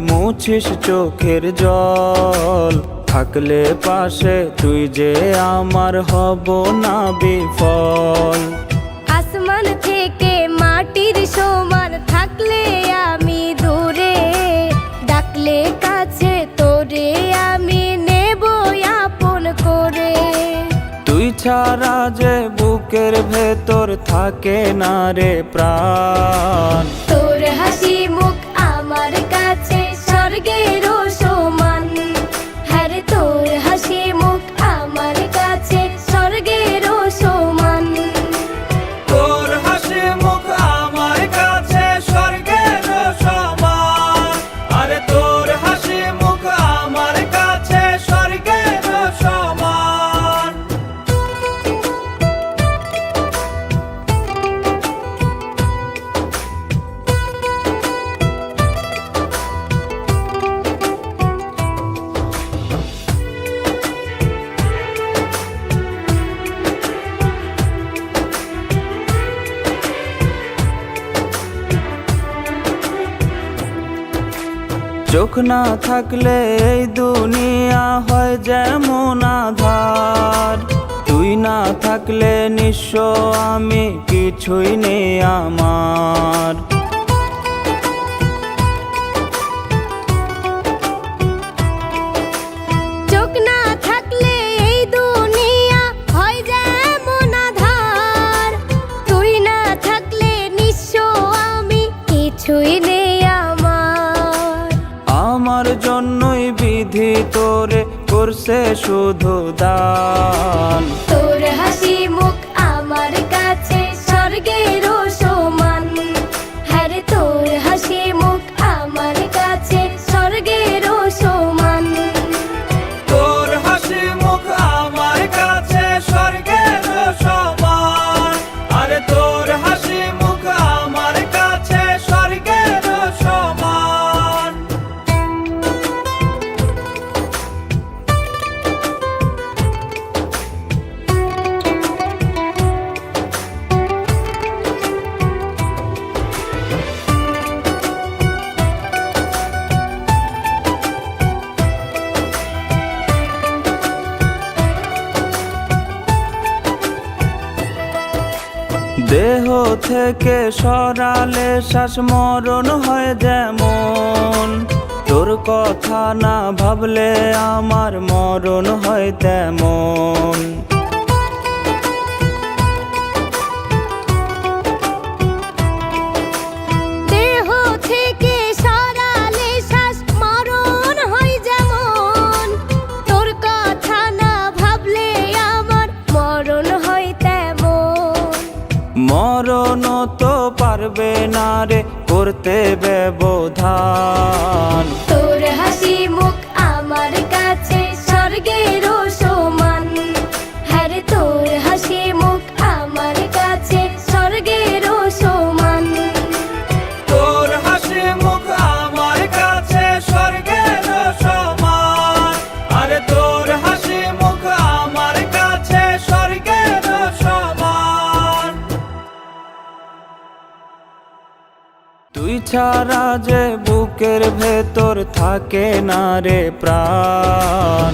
মুছিস চোখের জল। থাকলে পাশে তুই যে আমার হব না বিফল। আসমান থেকে মাটির সমান থাকলে আমি দূরে। ডাকলে কাছে তোরে আমি নেব আপন করে। তুই ছাড়া যে বুকের ভেতর থাকে না রে প্রাণ। চোখ না থাকলে এই দুনিয়া হয় যেমন আধার। তুই না থাকলে নিঃস্ব আমি কিছুই নেই আমার। বিধি তোরে করছে শুধু দান। দেহ থেকে সরালে শ্বাস মরণ হয় যেমন। তোর কথা না ভাবলে আমার মরণ হয় তেমন। মরণ তো পারবে না রে করতে ব্যবধান। ছাড়া যে বুকের ভেতর থাকে না রে প্রাণ।